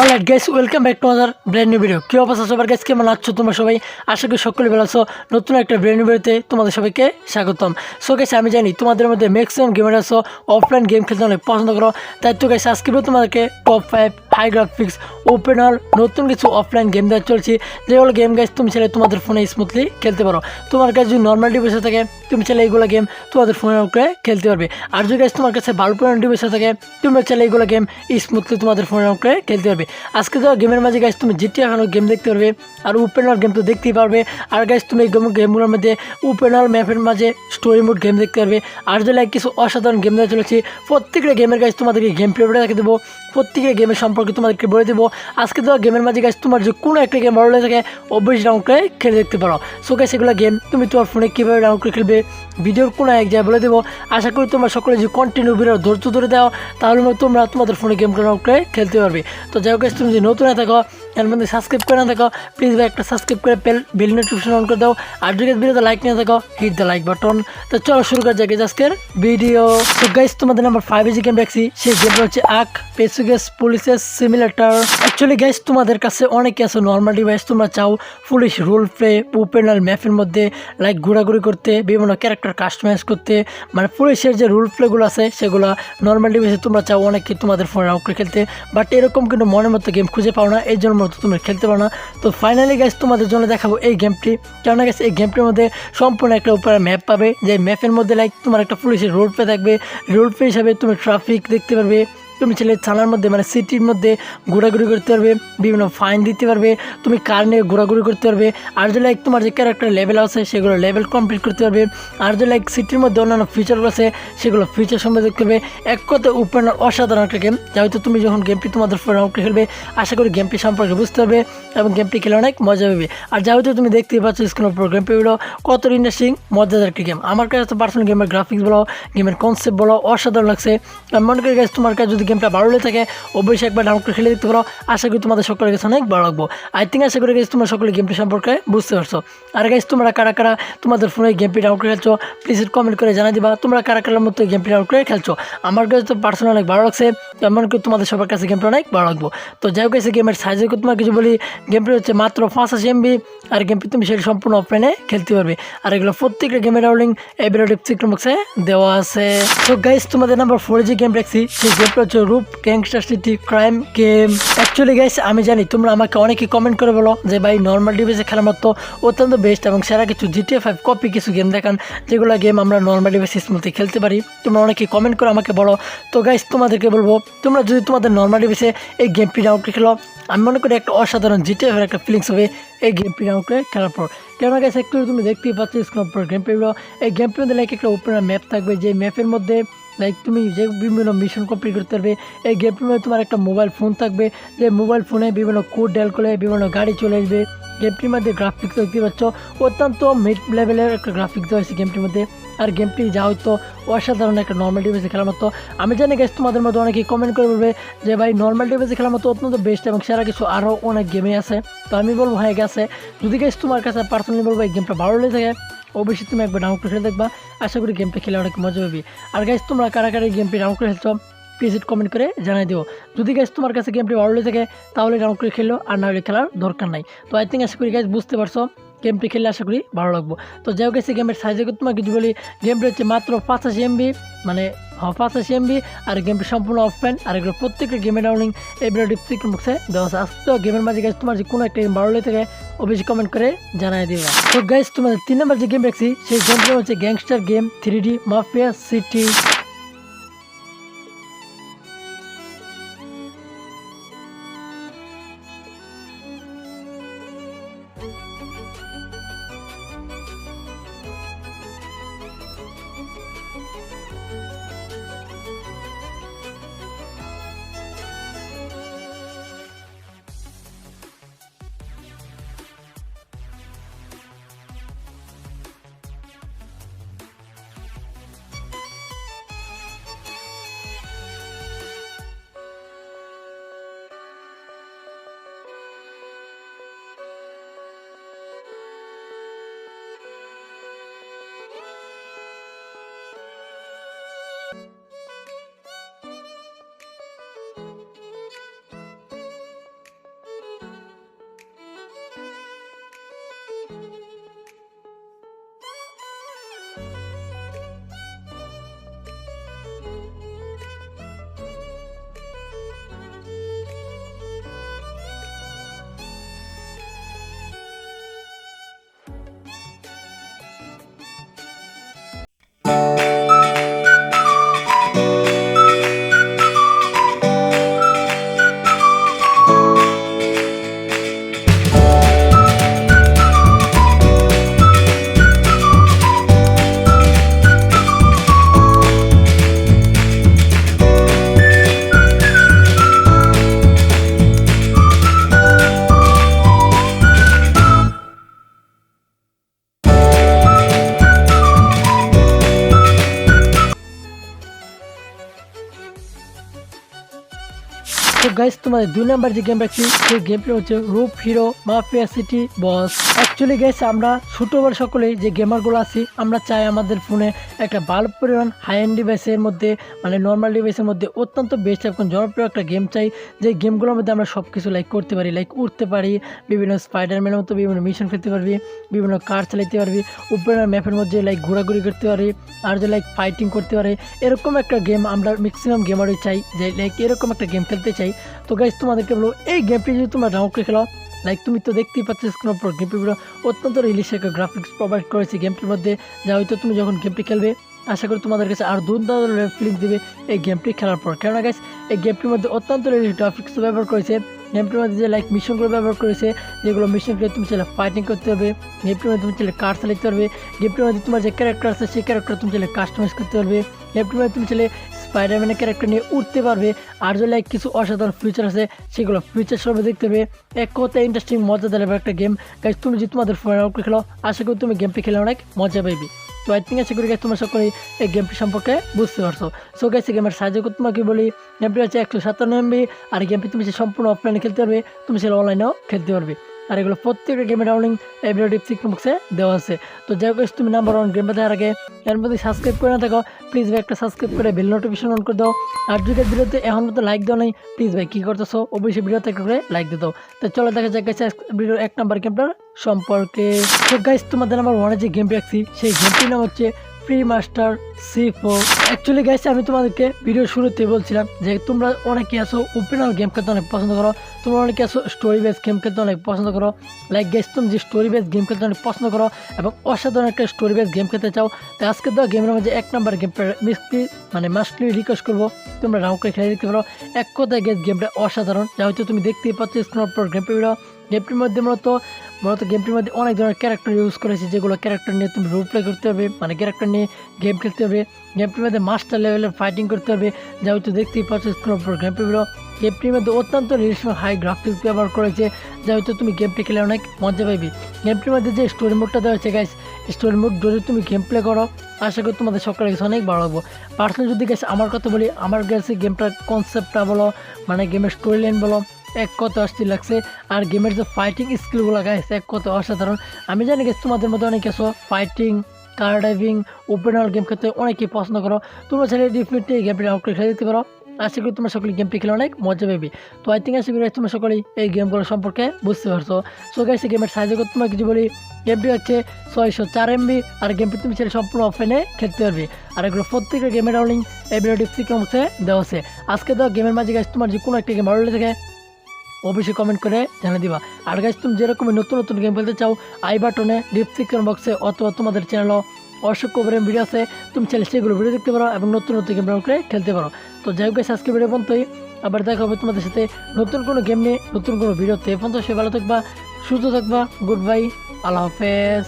Alright guys welcome back to other brand new video কী অবস্থা সবার? Guys কেমন আছো তোমরা সবাই? আশা করি সকলে ভালো নতুন একটা ব্র্যান্ড নিউ ভিডিওতে তোমাদের সবাইকে স্বাগতম। সো গাইস আমি জানি তোমাদের মধ্যে ম্যাক্সিমাম গেমার আছো অফলাইন গেম খেলতে অনেক পছন্দ করো। তাই তো গাইস আজকে তোমাদেরকে top five high graphics open all নতুন কিছু অফলাইন গেম দেওয়া চলছে। যেগুলো গেম গাইস তুমি চাইলে তোমাদের ফোনে স্মুথলি খেলতে পারো। তোমার কাছে যদি নর্মাল ডিভাইসে থাকে, তুমি চাইলে এইগুলো গেম তোমাদের ফোনের উপরে খেলতে পারবে। আর যদি গাইস তোমার কাছে ভালো পুরানো ডিভাইসে থাকে তুমি চাইলে এইগুলো গেম স্মুথলি তোমাদের ফোনের উপরে খেলতে পারবে। আজকে তো গেমের মাঝে গাছ তুমি জিটি হানো গেম দেখতে পারবে, আর ওপেনার গেম তো দেখতেই পারবে। আর গাছ তুমি এই গেম গেমগুলোর মধ্যে ওপেনার ম্যাপের মাঝে স্টোরি মোড গেম দেখতে পারবে। আর যদি কিছু অসাধারণ গেম দেওয়া চলেছে, প্রত্যেকটা গেমের গাছ তোমাদেরকে গেম রেখে দেবো। প্রত্যেকটা গেমের সম্পর্কে তোমাদেরকে বলে দেবো। আজকে তো গেমের মাঝে গাছ তোমার যে কোনো একটা গেম ভালো লাগে থাকে, অবশ্যই ডাউন করে খেলে দেখতে পারো। সো গাছ এগুলো গেম তুমি তোমার ফোনে কীভাবে ডাউন করে খেলবে ভিডিওর কোনো এক জায়গায় বলে দেবো। আশা করি তোমরা সকলে যে কন্টিনিউ ভিডিও ধৈর্য ধরে দাও, তাহলে তোমরা তোমাদের ফোনে গেম ডাউন করে খেলতে পারবে। তো যাই হোক তুমি যদি নতুন থাকো এর মধ্যে সাবস্ক্রাইব করে না থাকো প্লিজ ভাই একটা সাবস্ক্রাইব করে বেল বেল নোটিফিকেশন অন করে দাও আর যদি ভিডিওতে লাইক নিয়ে থাকো হিট দ্য লাইক বাটন তো চলো শুরু করা যাক আজকের ভিডিও তো গাইস তোমাদের নাম্বার ফাইভ যে গেম রাখছি সেই গেমটা হচ্ছে আক পেসুগেস পুলিশের সিমিলেটার অ্যাকচুয়ালি গাইস তোমাদের কাছে অনেকে আছে নর্মাল ডিভাইস তোমরা চাও পুলিশ রোল প্লে ওপেনাল ম্যাপের মধ্যে লাইক ঘোরাঘুরি করতে বিভিন্ন ক্যারেক্টার কাস্টমাইজ করতে মানে পুলিশের যে রুল প্লেগুলো আছে সেগুলো নর্মাল ডিভাইসে তোমরা চাও অনেকে তোমাদের ফোনে আউট খেলতে বাট এরকম কিন্তু মনের মতো গেম খুঁজে পাও না এই জন্য মতো তোমরা খেলতে পারো না। তো ফাইনালি গাইস তোমাদের জন্য দেখাবো এই গেমটি কেননা গেছে এই গেমটির মধ্যে সম্পূর্ণ একটা উপরে ম্যাপ পাবে। যে ম্যাপের মধ্যে লাইক তোমার একটা পুলিশের রোড পে থাকবে। রোড পে হিসাবে তুমি ট্রাফিক দেখতে পারবে। তুমি ছেলে থানার মধ্যে মানে সিটির মধ্যে ঘোরাঘুরি করতে পারবে বিভিন্ন ফাইন দিতে পারবে তুমি কার নিয়ে ঘোরাঘুরি করতে পারবে আর যদি লাইক তোমার যে ক্যারেক্টার লেভেল আছে সেগুলো লেভেল কমপ্লিট করতে পারবে আর যদি লাইক সিটির মধ্যে অন্যান্য ফিচারগুলো আছে সেগুলো ফিচার সম্বন্ধে পারবে এক কথা ওপেন অসাধারণ একটা গেম যা হয়তো তুমি যখন গেমটি তোমাদের ফোনে আউট খেলবে আশা করি গেমটি সম্পর্কে বুঝতে পারবে এবং গেমটি খেলে অনেক মজা পাবে। আর যা হয়তো তুমি দেখতেই পাচ্ছ স্ক্রিনের উপর গেম পেগুলো কত ইন্টারেস্টিং মজাদার একটি গেম আমার কাছে তো পার্সোনাল গেমের গ্রাফিক্স বলো গেমের কনসেপ্ট বলো অসাধারণ লাগছে। মনে করি guys, তোমার কাছে যদি গেমটা ভালো লেগে থাকে, অবশ্যই একবার ডাউনলোড করে খেলে দেখতে পারো। আশা করি তোমাদের সকলের কাছে অনেক ভালো লাগবো। আই থিঙ্ক আশা করি গেছি তোমরা সকলে গেমটি সম্পর্কে বুঝতে পারছ। আর গাইজ তোমরা কারা কারা তোমাদের ফোনে গেমটি ডাউনলোড করে খেলছো প্লিজ কমেন্ট করে জানাই দিবা, তোমরা কারা কারার মতো গেমটি ডাউনলোড করে খেলছো। আমার কাছে তো পার্সোনাল অনেক ভালো লাগছে এমন করি তোমাদের সবার কাছে গেমটা অনেক ভালো লাগবো। তো যাই হোক গেমের সাইজের তোমার কিছু বলি, গেমটি হচ্ছে মাত্র পঁচাশি এমবি আর গেমটি তুমি সেটা সম্পূর্ণ অফলাইনে খেলতে পারবে। আর এগুলো প্রত্যেকটা গেমের ডাউনলিং এই ভিডিও দেওয়া আছে। তো গাইজ তোমাদের নাম্বার ফোরে যে গেম রাখছি সেই গেমটা রূপ gangster city crime game actually guys আমি জানি তোমরা আমাকে অনেকে কমেন্ট করে বলো যে ভাই নর্মাল ডিভাইসে খেলার মতো অত্যন্ত বেস্ট এবং সেরা কিছু জিটিএ ফাইভ কপি কিছু গেম দেখান, যেগুলো গেম আমরা নর্মাল ডিভাইসে স্মুথে খেলতে পারি। তোমরা অনেকে কমেন্ট করে আমাকে বলো। তো গাইস তোমাদেরকে বলব, তোমরা যদি তোমাদের নর্মাল ডিভাইসে এই গেমটি ডাউনলোড খেলো, আমি মনে করি একটা অসাধারণ জিটিএ একটা ফিলিংস হবে এই গেমটি ডাউনলোড খেলার পর। কেননা গাইস একটু তুমি দেখতেই পাচ্ছ স্ক্রিন গেম পেগুলো এই গেম পের লাইক একটা ওপেন ম্যাপ থাকবে, যে ম্যাপের মধ্যে লাইক তুমি যে বিভিন্ন মিশন কমপ্লিট করতে পারবে, এই গেমটির মধ্যে তোমার একটা মোবাইল ফোন থাকবে। যে মোবাইল ফোনে বিভিন্ন কোড ডায়াল করলে বিভিন্ন গাড়ি চলে আসবে। গেমটির মধ্যে গ্রাফিক্স দেখতে পাচ্ছ। অত্যন্ত মিড লেভেলের একটা গ্রাফিক্স হয়েছে গেমটির মধ্যে। আর গেমটি যা হয়তো অসাধারণ একটা নর্মাল ডিভাইসে খেলার মতো। আমি জানি গেছি তোমাদের মধ্যে অনেকে কমেন্ট করে বলবে যে, ভাই নর্মাল ডিভাইসে খেলার মতো অত্যন্ত বেস্ট এবং সেরা কিছু আরও অনেক গেমে আছে। তো আমি বলব, হয়ে গেছে যদি গেছি তোমার কাছে পার্সোনালি বলব, এই গেমটা ভালো লেগে থাকে অবশ্যই তুমি একবার ডাউনলোড করে খেলে দেখবা। আশা করি গেমটা খেলে অনেক মজা পাবি। আর গাইজ তোমরা কারা কারা গেমটি ডাউনলোড করে খেলছো প্লিজ কমেন্ট করে জানাই দিও। যদি গাইজ তোমার কাছে গেমটি ভালো লেগে থাকে, তাহলে ডাউনলোড করে খেলো, আর না হলে খেলার দরকার নাই। তো আই থিঙ্ক আশা করি গাইজ বুঝতে পারছ। গেমটি খেললে আশা করি ভালো লাগবো। তো যাই হোক গেমের সাইজে তোমার কিছু বলি গেমটি হচ্ছে মাত্র পঁচাশি এমবি মানে পঁচাশি এমবি আর গেমটি সম্পূর্ণ অফলাইন আর এগুলো প্রত্যেকটা গেমের ডাউনলিং এই ভিডিও ডিসক্রিপশন দেওয়া আছে। আজকে গেমের মাঝে গাইজ তোমার যে কোনো একটা গেম ভালো লেগে থাকে, অবশ্যই কমেন্ট করে জানাই দিবা। তো গাইজ তোমাদের তিন নম্বর যে গেম রাখছি সেই গেমটা হচ্ছে gangster game three D mafia city তো গাইস তোমাদের দুই নাম্বার যে গেম রাখছি সেই গেমটি হচ্ছে রূপ hero mafia city boss actually guys আমরা ছোট বড় সকলেই যে গেমারগুলো আছি, আমরা চাই আমাদের ফোনে একটা ভালো পরিমাণ হাই এন্ড ডিভাইসের মধ্যে মানে নর্মাল ডিভাইসের মধ্যে অত্যন্ত বেস্ট এখন জনপ্রিয় একটা গেম চাই। যে গেমগুলোর মধ্যে আমরা সব কিছু লাইক করতে পারি লাইক উঠতে পারি, বিভিন্ন স্পাইডারম্যানের মতো বিভিন্ন মিশন খেলতে পারবি, বিভিন্ন কার চালাইতে পারবি উপরে ম্যাপের মধ্যে লাইক ঘোরাঘুরি করতে পারি, আর যে লাইক ফাইটিং করতে পারে, এরকম একটা গেম আমরা ম্যাক্সিমাম গেমারই চাই, যে লাইক এরকম একটা গেম খেলতে চাই। তো গাইজ তোমাদেরকে বলব, এই গেমটি যদি তোমরা ডাউনলোড করে খেলো লাইক তুমি তো দেখতেই পাচ্ছ স্ক্রিনের উপর গেমটিগুলো অত্যন্ত রিলিশ একটা গ্রাফিক্স প্রোভাইড করেছি গেমটির মধ্যে, যা হয়তো তুমি যখন গেমটি খেলবে, আশা করি তোমাদের কাছে আর দুর্দান্ত ফিলিং দিবে এই গেমটি খেলার পর। কেননা গাইজ এই গেমটির মধ্যে অত্যন্ত রিলিশ গ্রাফিক্স ব্যবহার করেছে গেমটির মধ্যে যে লাইক মিশনগুলো ব্যবহার করেছে, যেগুলো মিশন করে তুমি চাইলে ফাইটিং করতে হবে গেমটির মধ্যে তুমি চাইলে কার চালাতে পারবে গেমটির মধ্যে তোমার যে ক্যারেক্টার আছে, সেই ক্যারেক্টার তুমি চাইলে কাস্টমাইজ করতে পারবে গেমটির মধ্যে তুমি চাইলে স্পাইডারম্যানের ক্যারেক্টার নিয়ে উঠতে পারবে। আর যে লাইক কিছু অসাধারণ ফিচার আছে, সেগুলো ফিচার সবে দেখতে হবে এক কথা ইন্টারেস্টিং মজা দেবে একটা গেম গাইজ তুমি যদি তোমাদের ফোন আউট খেলো, আশা করি তুমি গেমটি খেলে অনেক মজা পাইবি। তো আই থিঙ্ক আশা করি গাইজ তোমরা সকলেই এই গেমটি সম্পর্কে বুঝতে পারছ। সো এই গেমের সাহায্য করতে তোমাকে বলি গেমটি হচ্ছে একশো সাতান্ন এমবি আর গেমটি তুমি যে সম্পূর্ণ অফলাইনে খেলতে পারবে, তুমি সেটা অনলাইনেও খেলতে পারবে। আর এগুলো প্রত্যেকটা গেমের ডাউনলিং এই ভিডিও ডিসক্রিপশন বক্সে দেওয়া আছে। তো যাই হোক তুমি নাম্বার ওয়ান গেম দেওয়ার আগে এর মধ্যে সাবস্ক্রাইব করে না থাকো প্লিজ ভাই একটা সাবস্ক্রাইব করে বেল নোটিফিকেশন অন করে দাও। আর যদি ভিডিওতে এখন মতো লাইক দাও নাই প্লিজ ভাই কী করতেছো, অবশ্যই ভিডিওতে একটা করে লাইক দিয়ে দাও। তো চলো দেখা যাক গাইছে ভিডিওর এক নাম্বার গেমটার সম্পর্কে। তো গাইস তোমাদের নাম্বার ওয়ানে যে গেমটি রাখছি সেই গেমটির নাম হচ্ছে free master C four actually গাইছে আমি তোমাদেরকে ভিডিও শুরুতে বলছিলাম যে তোমরা অনেকে আছো ওপেনাল গেম খেলতে অনেক পছন্দ করো, তোমরা অনেকে আছো স্টোরি বেস গেম খেলতে অনেক পছন্দ করো। লাইক গেস তুমি যে স্টোরি বেস গেম খেলতে অনেক পছন্দ করো এবং অসাধারণ একটা স্টোরি বেস গেম খেলতে চাও, তো আজকে তো গেমের মধ্যে এক নাম্বার গেমটা মিসলি মানে মাস্টলি রিকোয়েস্ট করব। তোমরা রাউন্ড করে খেলে দিতে পারো। এক কথায় গেমটা অসাধারণ। যা হয়তো তুমি দেখতেই পাচ্ছ স্ক্রিনের পর গেমটা ভিডিও গেমটির মধ্যে মূলত মূলত গেমটির মধ্যে অনেক ধরনের ক্যারেক্টার ইউজ করেছে, যেগুলো ক্যারেক্টার নিয়ে তুমি রোল প্লে করতে হবে মানে ক্যারেক্টার নিয়ে গেম খেলতে হবে। গেমটির মধ্যে মাস্টার লেভেলের ফাইটিং করতে হবে, যা হয়তো দেখতেই পাচ্ছ স্ক্রিনের পর গেমটির মধ্যে। অত্যন্ত রিলেশন হাই গ্রাফিক্স ব্যবহার করেছে, যা হয়তো তুমি গেমটি খেলে অনেক মজা পাইবি। গেমটির মধ্যে যে স্টোরি মোডটা দেওয়া হয়েছে গাইস স্টোরি মোড যদি তুমি গেম প্লে করো, আশা করি তোমাদের সকালের কাছে অনেক ভালো লাগবো। পার্সোনালি যদি গেছে আমার কথা বলি, আমার কাছে গেমটার কনসেপ্টটা বলো মানে গেমের স্টোরি লাইন বলো এক কত আসতে লাগছে। আর গেমের যে ফাইটিং স্কিলগুলো গাইছে, এক কত অসাধারণ। আমি জানি গেছি তোমাদের মধ্যে অনেক আছো ফাইটিং কার ড্রাইভিং ওপেনার গেম খেলতে অনেকেই পছন্দ করো। তোমরা ছেলে ডিফিনেটলি গেমটি করে খেলে দিতে পারো। আশা করি তোমরা সকলে গেমটি খেলে অনেক মজা পাবি। তো আই থিঙ্ক আশা করি তোমরা সকলেই এই গেমগুলো সম্পর্কে বুঝতে পারছ। সো গাইছে গেমের সাহায্য করতে তোমাকে কিছু বলি গেমটি হচ্ছে ছয়শো চার এমবি আর গেমটি তুমি ছেলে সম্পূর্ণ অফলাইনে খেলতে পারবি। আর এগুলো প্রত্যেকটা গেমের ডাউনলিং এই ভিডিও ডিসক্রিপশন দেওয়া আছে। আজকে তো গেমের মাঝে গাছ তোমার যে কোনো একটা গেম ভালো লেগে অবশ্যই কমেন্ট করে জানিয়ে দিবা। আর গাছ তুমি যেরকম নতুন নতুন গেম খেলতে চাও আই বাটনে ডিসক্রিপশন বক্সে অথবা তোমাদের চ্যানেলও অসংখ্য করে ভিডিও আছে, তুমি চাইলে সেগুলো ভিডিও দেখতে পারো এবং নতুন নতুন গেম করে খেলতে পারো। তো যাই হোক আজকে ভিডিও পর্যন্তই। আবার দেখা হবে তোমাদের সাথে নতুন কোনো গেম নিয়ে, নতুন কোনো ভিডিওতে। এখন তো সে ভালো থাকবা, সুস্থ থাকবা গুড বাই আল্লাহ হাফেজ।